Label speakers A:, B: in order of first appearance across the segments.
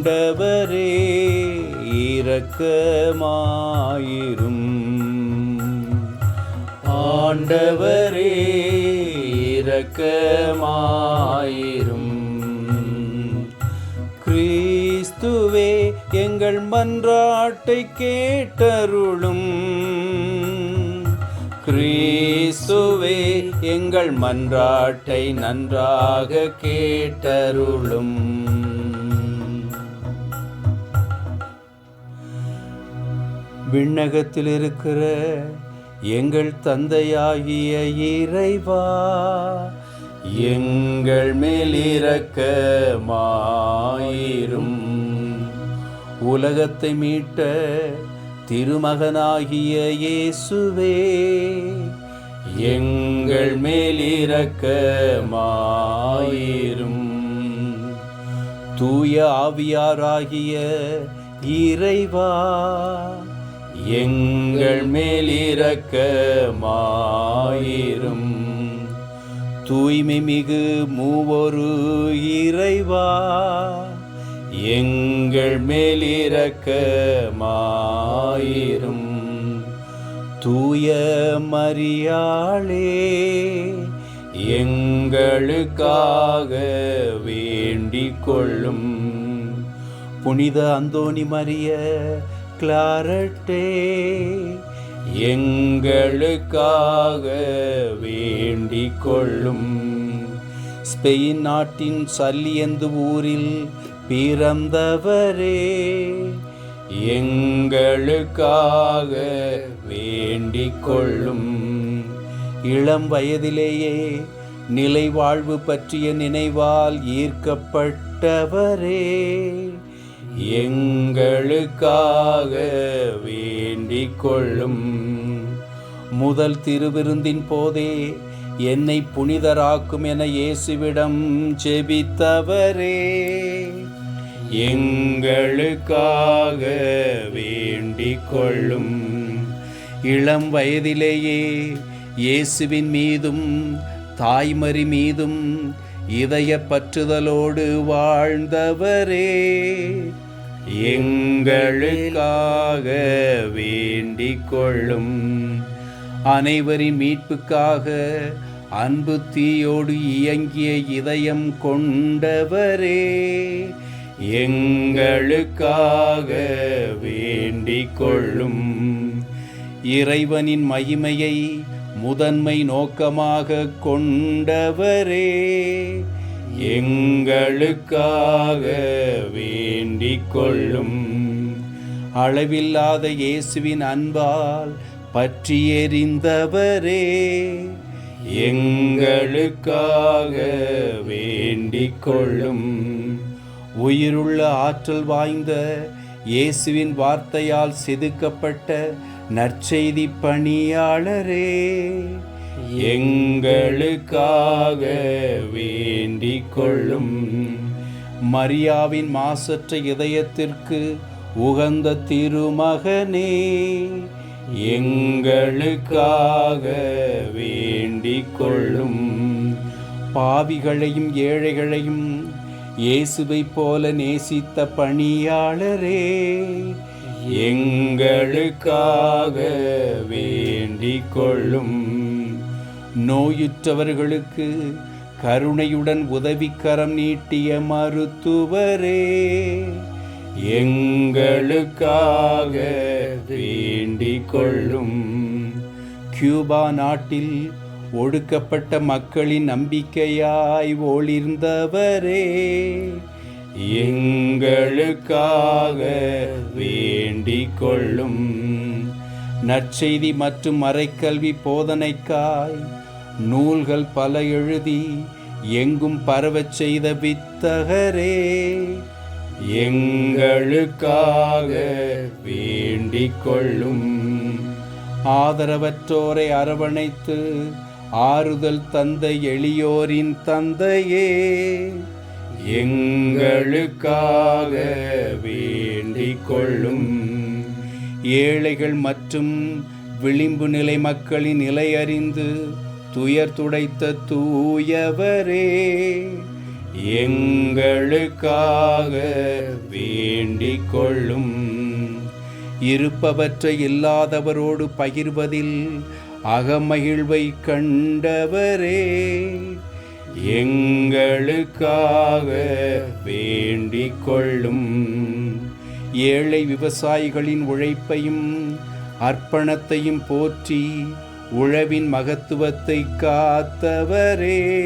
A: ஆண்டவரே இரக்கமாயிரும். ஆண்டவரே இரக்கமாயிரும். கிறிஸ்துவே எங்கள் மன்றாட்டை கேட்டருளும். கிறிஸ்துவே எங்கள் மன்றாட்டை நன்றாக கேட்டருளும். விண்ணகத்தில் இருக்கிற எங்கள் தந்தையாகிய இறைவா எங்கள் மேல் இரக்கமாயிரும் உலகத்தை மீட்ட திருமகனாகிய இயேசுவே எங்கள் மேல் இரக்கமாயிரும் தூய ஆவியாராகிய இறைவா எங்கள் மேல் இரக்கமாயிரும் தூய்மை மிகு மூவொரு இறைவா எங்கள் மேல் இரக்கமாயிரும் தூய மரியாளே எங்களுக்காக வேண்டிக் கொள்ளும். புனித அந்தோணி மரிய கிளாரட்டே எங்களுக்காக வேண்டிக் கொள்ளும் ஸ்பெயின் நாட்டின் சல்லியந்து ஊரில் பிறந்தவரே எங்களுக்காக வேண்டிக் கொள்ளும் இளம் வயதிலேயே நிலை வாழ்வு பற்றிய நினைவால் ஈர்க்கப்பட்டவரே. எங்களுக்காக வேண்டிக் கொள்ளும். முதல் திருவிருந்தின் போதே என்னை புனிதராக்கும் என இயேசுவிடம் ஜெபித்தவரே. எங்களுக்காக வேண்டிக் கொள்ளும். இளம் வயதிலேயே இயேசுவின் மீதும் தாய்மறி மீதும் இதய பற்றுதலோடு வாழ்ந்தவரே. எங்களுக்காக வேண்டிக் கொள்ளும் அனைவரின் மீட்புக்காக அன்பு தீயோடு இயங்கிய இதயம் கொண்டவரே எங்களுக்காக வேண்டிக் கொள்ளும் இறைவனின் மகிமையை முதன்மை நோக்கமாக கொண்டவரே எங்களுக்காக வேண்டிக் கொள்ளும் அளவில்லாத இயேசுவின் அன்பால் பற்றி எறிந்தவரே எங்களுக்காக வேண்டிக் கொள்ளும் உயிருள்ள ஆற்றல் வாய்ந்த இயேசுவின் வார்த்தையால் செதுக்கப்பட்ட நற்செய்தி பணியாளரே எங்களுக்காக வேண்டிக் கொள்ளும் மரியாவின் மாசற்ற இதயத்திற்கு உகந்த திருமகனே எங்களுக்காக வேண்டிக் கொள்ளும் பாவிகளையும் ஏழைகளையும் இயேசுவைப் போல நேசித்த பணியாளரே எங்களுக்காக வேண்டிக் கொள்ளும் நோயுற்றவர்களுக்கு கருணையுடன் உதவிக்கரம் நீட்டிய மருத்துவரே எங்களுக்காக வேண்டிக் கொள்ளும் கியூபா நாட்டில் ஒடுக்கப்பட்ட மக்களின் நம்பிக்கையாய் ஒளிர்ந்தவரே எங்களுக்காக வேண்டிக் கொள்ளும் நற்செய்தி மற்றும் மறைக்கல்வி போதனைக்காய். நூல்கள் பல எழுதி எங்கும் பரவச் செய்த வித்தகரே. எங்களுக்காக வேண்டிக் கொள்ளும். ஆதரவற்றோரை அரவணைத்து ஆறுதல் தந்த எளியோரின் தந்தையே. எங்களுக்காக வேண்டிக் கொள்ளும். ஏழைகள் மற்றும் விளிம்பு நிலை மக்களின் நிலை அறிந்து துயர் துடைத்த தூயவரே எங்களுக்காக வேண்டிக் கொள்ளும். இருப்பவற்றை இல்லாதவரோடு பகிர்வதில் அகமகிழ்வை கண்டவரே எங்களுக்காக வேண்டிக் கொள்ளும். ஏழை விவசாயிகளின் உழைப்பையும் அர்ப்பணத்தையும் போற்றி உழவின் மகத்துவத்தை காத்தவரே.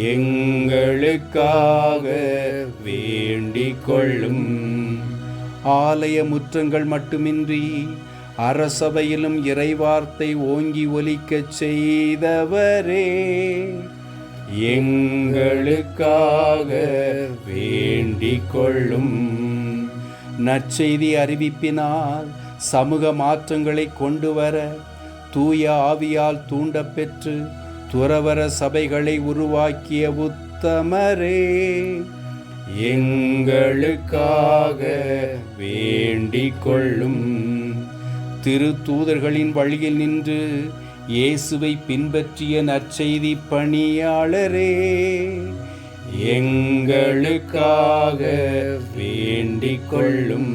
A: எங்களுக்காக வேண்டிக் கொள்ளும் ஆலய முற்றங்கள் மட்டுமின்றி அரசபையிலும் இறைவார்த்தை ஓங்கி ஒலிக்கச் செய்தவரே. எங்களுக்காக வேண்டிக் கொள்ளும் நற்செய்தி அறிவிப்பினால் சமூக மாற்றங்களை கொண்டு வர தூய ஆவியால் தூண்டப்பெற்று துறவர சபைகளை உருவாக்கிய உத்தமரே. எங்களுக்காக வேண்டிக் கொள்ளும் திருத்தூதர்களின் வழியில் நின்று இயேசுவை பின்பற்றிய நற்செய்தி பணியாளரே. எங்களுக்காக வேண்டிக் கொள்ளும்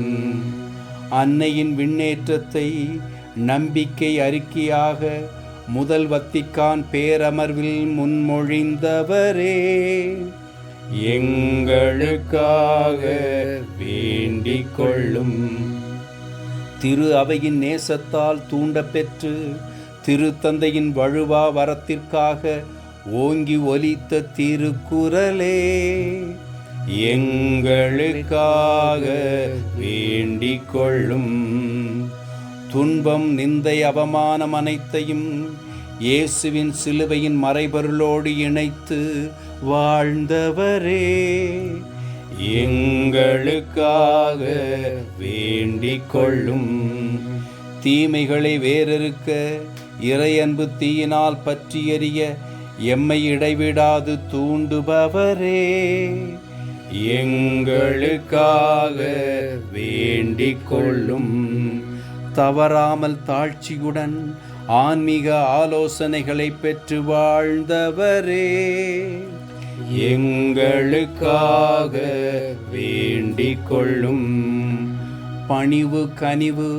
A: அன்னையின் விண்ணேற்றத்தை நம்பிக்கை அறிக்கையாக முதல் வத்திக்கான் பேரமர்வில் முன்மொழிந்தவரே. எங்களுக்காக வேண்டிக் கொள்ளும் திரு அவையின் நேசத்தால் தூண்டப்பெற்று திருத்தந்தையின் வழுவா வரத்திற்காக ஓங்கி ஒலித்த திருக்குறளே எங்களுக்காக வேண்டிக் கொள்ளும் துன்பம் நிந்தை அவமானம் அனைத்தையும் இயேசுவின் சிலுவையின் மறைபொருளோடு இணைத்து வாழ்ந்தவரே எங்களுக்காக வேண்டிக் கொள்ளும் தீமைகளை வேறறுக்க இறையன்பு தீயினால் பற்றியறிய எம்மை இடைவிடாது தூண்டுபவரே எங்களுக்காக வேண்டிக் கொள்ளும் தவறாமல் தாழ்ச்சியுடன் ஆன்மீக ஆலோசனைகளை பெற்று வாழ்ந்தவரே எங்களுக்காக வேண்டிக் கொள்ளும் பணிவு கனிவு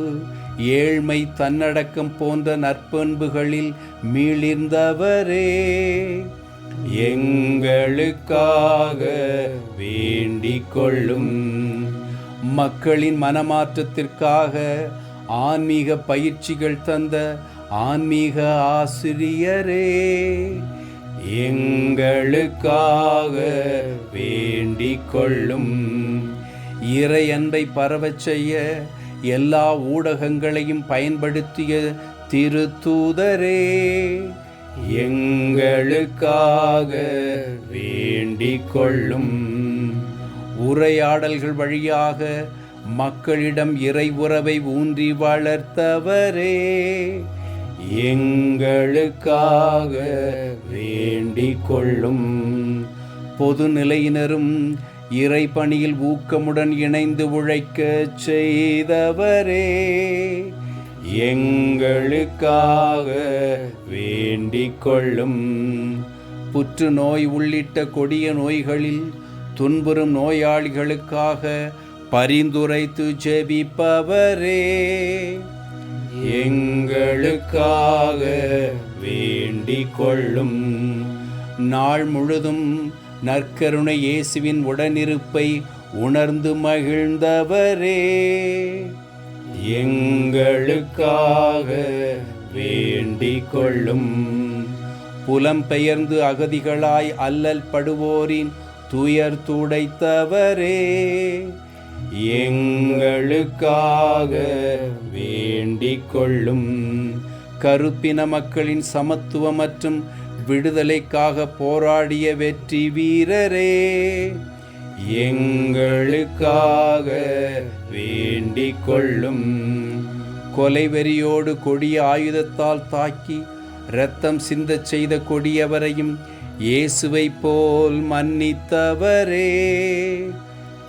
A: ஏழ்மை தன்னடக்கம் போன்ற நற்பண்புகளில் மீளிர்ந்தவரே எங்களுக்காக வேண்டிக் கொள்ளும் மக்களின் மனமாற்றத்திற்காக ஆன்மீக பயிற்சிகள் தந்த ஆன்மீக ஆசிரியரே. எங்களுக்காக வேண்டிக் கொள்ளும் இறை அன்பை பரவச் செய்ய எல்லா ஊடகங்களையும் பயன்படுத்திய திருத்தூதரே எங்களுக்காக வேண்டிக் கொள்ளும் உரையாடல்கள் வழியாக மக்களிடம் இறை உறவை ஊன்றி வளர்த்தவரே எங்களுக்காக வேண்டிக் கொள்ளும் பொதுநிலையினரும் இறை பணியில் ஊக்கமுடன் இணைந்து உழைக்க செய்தவரே எங்களுக்காக வேண்டிக் கொள்ளும். புற்றுநோய் உள்ளிட்ட கொடிய நோய்களில் துன்புறும் நோயாளிகளுக்காக பரிந்துரைத்து ஜெபிப்பவரே எங்களுக்காக வேண்டிக் கொள்ளும். நாள் முழுதும் நற்கருணை இயேசுவின் உடனிருப்பை உணர்ந்து மகிழ்ந்தவரே. எங்களுக்காக வேண்டிக் கொள்ளும் புலம்பெயர்ந்து அகதிகளாய் அல்லல் படுவோரின் துயர் துடைத்தவரே. எங்களுக்காக வேண்டிக் கொள்ளும் கருப்பின மக்களின் சமத்துவம் மற்றும் விடுதலைக்காக போராடிய வெற்றி வீரரே. எங்களுக்காக வேண்டிக் கொள்ளும். கொலைவெறியோடு கொடிய ஆயுதத்தால் தாக்கி இரத்தம் சிந்தச் செய்த கொடியவரையும் இயேசுவை போல் மன்னித்தவரே.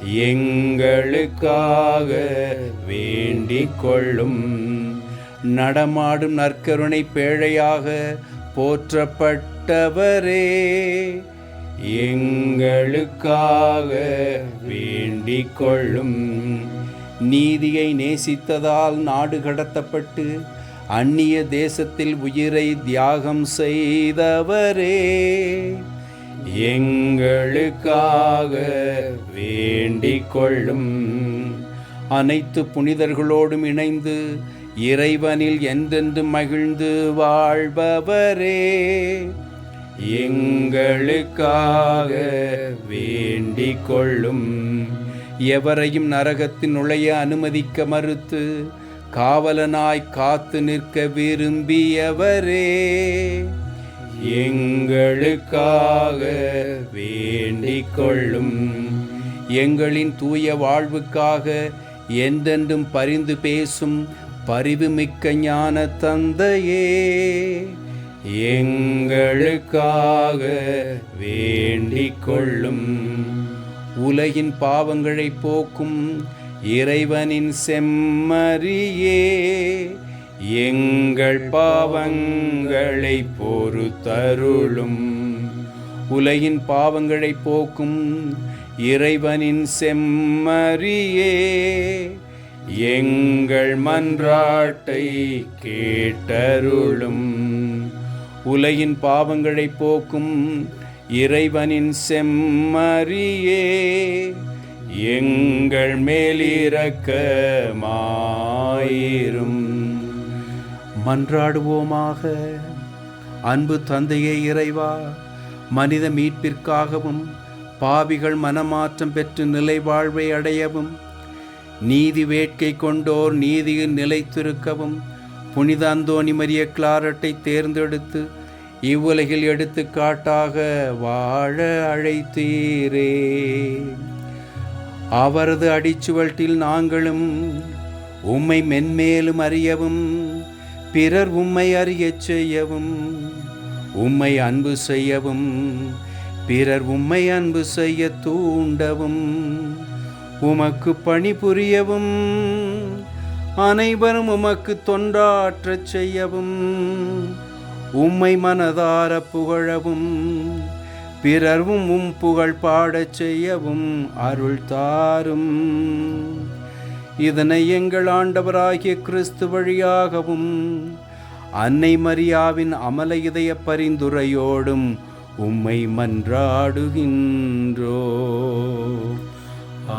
A: எங்களுக்காக வேண்டிக் கொள்ளும். நடமாடும் நற்கருணை பேழையாக போற்றப்பட்டவரே எங்களுக்காக வேண்டிக் கொள்ளும் நீதியை நேசித்ததால் நாடு கடத்தப்பட்டு அந்நிய தேசத்தில் உயிரை தியாகம் செய்தவரே எங்களுக்காக வேண்டிக் கொள்ளும் அனைத்து புனிதர்களோடும் இணைந்து இறைவனில் எந்தெந்து மகிழ்ந்து வாழ்பவரே எங்களுக்காக வேண்டிக் கொள்ளும் எவரையும் நரகத்தின் நுழைய அனுமதிக்க மறுத்து காவலனாய் காத்து நிற்க விரும்பியவரே எங்களுக்காக வேண்டிக் கொள்ளும் எங்களின் தூய வாழ்வுக்காக எந்தென்றும் பரிந்து பேசும் பரிவுமிக்க ஞான தந்தையே எங்களுக்காக வேண்டிக் கொள்ளும் உலகின் பாவங்களை போக்கும் இறைவனின் செம்மறியே எங்கள் பாவங்களை பொறுத்தருளும். உலகின் பாவங்களை போக்கும் இறைவனின் செம்மறியே எங்கள் மன்றாட்டை கேட்டருளும். உலகின் பாவங்களை போக்கும் இறைவனின் செம்மறியே. எங்கள் மேலிறக்கமாயிரும் மன்றாடுவோமாக அன்பு தந்தையே இறைவா மனித மீட்பிற்காகவும் பாவிகள் மனமாற்றம் பெற்று நிலை வாழ்வை அடையவும் நீதி வேட்கை கொண்டோர் நீதியில் நிலைத்திருக்கவும். புனித அந்தோணி மரிய கிளாரட்டை தேர்ந்தெடுத்து இவ்வுலகில் எடுத்துக்காட்டாக வாழ அழைத்தீரே. அவரது அடிச்சுவட்டில் நாங்களும் உம்மை மென்மேலும் அறியவும் பிறர் உம்மை அறியச் செய்யவும் உம்மை அன்பு செய்யவும் பிறர் உம்மை அன்பு செய்ய தூண்டவும். உமக்கு பணிபுரியவும் அனைவரும் உமக்கு தொண்டாற்றச் செய்யவும் உம்மை மனதார புகழவும் பிறர்வும் உம் புகழ் பாடச் செய்யவும் அருள் தாரும். இதனை எங்கள் ஆண்டவராகிய கிறிஸ்து வழியாகவும் அன்னை மரியாவின் அமல இதய பரிந்துரையோடும் உம்மை மன்றாடுகின்றோ ஆ